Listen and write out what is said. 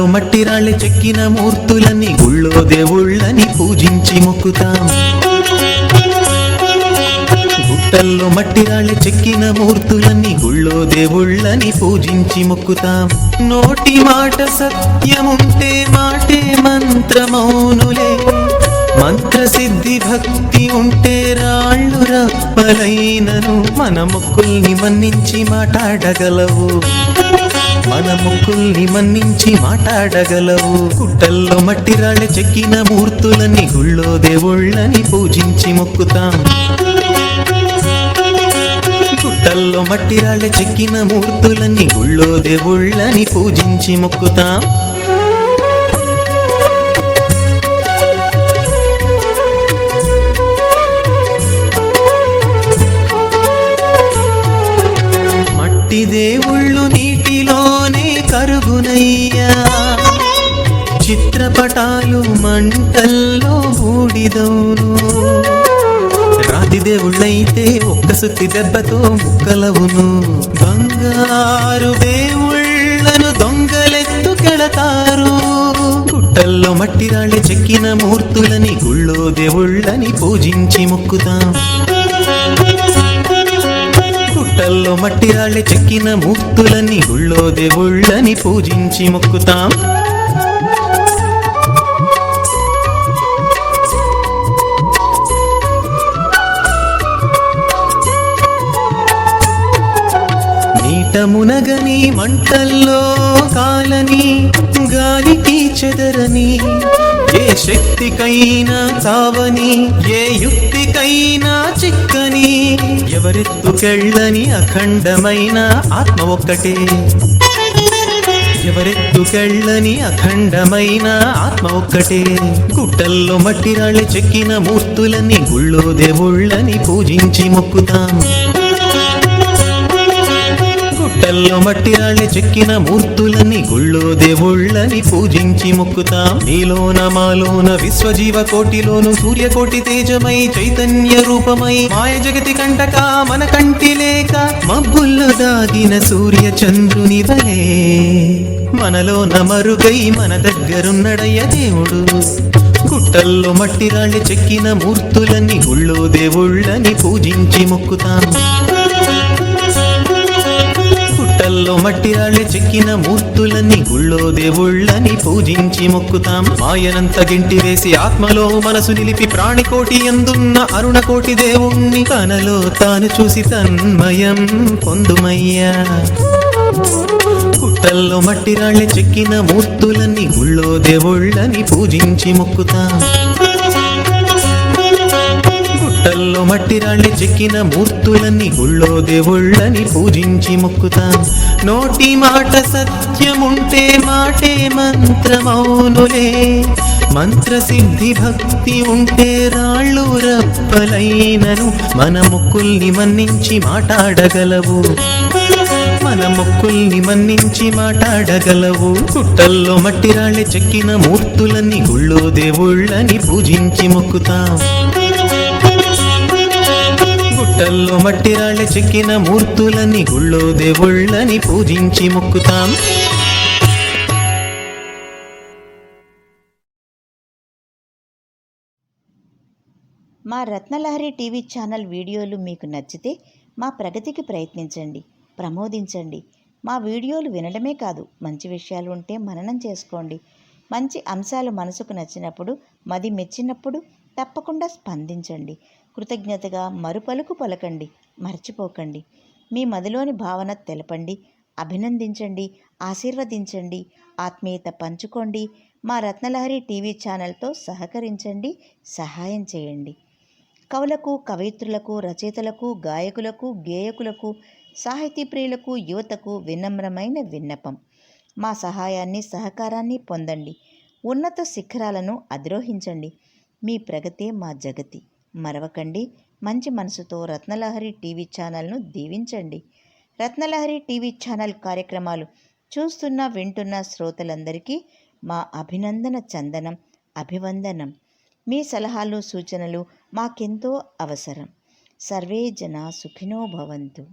గుట్టల్లో మట్టి రాళ్ళే చెక్కిన మూర్తులని గుళ్ళో దేవుళ్ళని పూజించి మొక్కుతాం. గుట్టల్లో మట్టి రాళ్ళే చెక్కిన మూర్తులని గుళ్ళో దేవుళ్ళని పూజించి మొక్కుతాం. నోటి మాట సత్యముంటే మాటే మంత్రమౌనులే. మంత్రసిద్ధి భక్తి ఉంటే రాళ్ళు రప్పలైనను మన ముక్కుల్ని మన్నించి మాట్లాడగలవు మన ముక్కుల్ని మన్నించి మాట్లాడగలవు గుట్టల్లో మట్టి రాళ్ళ చెక్కిన మూర్తులని గుళ్ళో దేవుళ్ళని పూజించి మొక్కుతాం. గుట్టల్లో మట్టి రాళ్ళ చెక్కిన మూర్తులని గుళ్ళో దేవుళ్ళని పూజించి మొక్కుతాం. దేవుళ్ళు నీటిలోనే కరుగునయ్యా. చిత్రపటాలు మంటల్లో బూడిదవును రాతి దేవుళ్ళైతే ఒక్క సుత్తి దెబ్బతో ముక్కలవును. బంగారు దేవుళ్ళను దొంగలెత్తుకెళతారు గుట్టల్లో మట్టి రాళ్ళ చెక్కిన మూర్తులని గుళ్ళో దేవుళ్ళని పూజించి మొక్కుతాం. గుట్టల్లో మట్టి రాళ్ళి చెక్కిన ముక్తులని గుళ్ళో దేవుళ్ళని పూజించి మొక్కుతాం. నీట మంటల్లో కాలని గాలికి చెదరని ఏ శక్తికైనా చావని ఏ యుక్తికైనా చిక్కని ఎవరెత్తుకెళ్ళని అఖండమైన ఆత్మ ఒక్కటే. ఎవరెత్తుకెళ్ళని అఖండమైన ఆత్మ ఒక్కటే. గుట్టల్లో మట్టిరాళ్ళు చెక్కిన మూర్తులని గుళ్ళో దేవుళ్ళని పూజించి మొక్కుతాం. గుట్టల్లో మట్టి రాళ్ళి చెక్కిన మూర్తులని గుళ్ళో దేవుళ్ళని పూజించి మొక్కుతాం. నీలోన మాలోన విశ్వజీవ కోటిలోను సూర్యకోటి తేజమై చైతన్య రూపమై మాయ జగతి కంటక మన కంటి లేక మబ్బుల్లో దాగిన సూర్య చంద్రుని వలే. మనలోన మరుగై మన దగ్గరున్నడయ్య దేవుడు. గుట్టల్లో మట్టి రాళ్ళి చెక్కిన మూర్తులని గుళ్ళో దేవుళ్ళని పూజించి మొక్కుతాం. గుట్టల్లో మట్టి రాళ్ళి చెక్కిన మూర్తులని గుళ్ళో దేవుళ్ళని పూజించి మొక్కుతాం. మాయనంత గింటి వేసి ఆత్మలో మనసు నిలిపి ప్రాణికోటి ఎందున్న అరుణకోటి దేవుణ్ణి తనలో తాను చూసి తన్మయం పొందుమయ్యా. కుట్టల్లో మట్టి రాళ్ళి చెక్కిన మూర్తులని గుళ్ళో దేవుళ్ళని పూజించి మొక్కుతాం. గుట్టల్లో మట్టి రాళ్ళి చెక్కిన మూర్తులని గుళ్ళో దేవుళ్ళని పూజించి మొక్కుతాం. నోటి మాట సత్యముంటే మాటే మంత్రమౌనులే. మంత్ర సిద్ధి భక్తి ఉంటే రాళ్ళు రప్పలైనను మన మొక్కుల్ని మన్నించి మాట్లాడగలవు మన మొక్కుల్ని మన్నించి మాట్లాడగలవు గుట్టల్లో మట్టిరాళ్ళే చెక్కిన మూర్తులని గుళ్ళో దేవుళ్ళని పూజించి మొక్కుతాం. గుట్టల్లో మట్టి రాళ్ళ చెక్కిన మూర్తులని గుళ్ళో దేవుళ్ళని పూజించి మొక్కుతాం. మా రత్నలహరి టీవీ ఛానల్ వీడియోలు మీకు నచ్చితే మా ప్రగతికి ప్రయత్నించండి ప్రమోదించండి. మా వీడియోలు వినడమే కాదు మంచి విషయాలు ఉంటే మననం చేసుకోండి. మంచి అంశాలు మనసుకు నచ్చినప్పుడు మది మెచ్చినప్పుడు తప్పకుండా స్పందించండి. కృతజ్ఞతగా మరుపలుకు పలకండి మర్చిపోకండి. మీ మదిలోని భావన తెలపండి అభినందించండి ఆశీర్వదించండి ఆత్మీయత పంచుకోండి మా రత్నలహరి టీవీ ఛానల్తో సహకరించండి సహాయం చేయండి. కవులకు కవయిత్రులకు రచయితలకు గాయకులకు గేయకులకు సాహితీ ప్రియులకు యువతకు వినమ్రమైన విన్నపం. మా సహాయాన్ని సహకారాన్ని పొందండి. ఉన్నత శిఖరాలను అధిరోహించండి. మీ ప్రగతే మా జగతి. మరవకండి. మంచి మనసుతో రత్నలహరి టీవీ ఛానల్ను దీవించండి. రత్నలహరి టీవీ ఛానల్ కార్యక్రమాలు చూస్తున్న వింటున్న శ్రోతలందరికీ మా అభినందన చందనం అభివందనం. మీ సలహాలు సూచనలు మాకెంతో అవసరం. సర్వే జన సుఖినో భవంతు.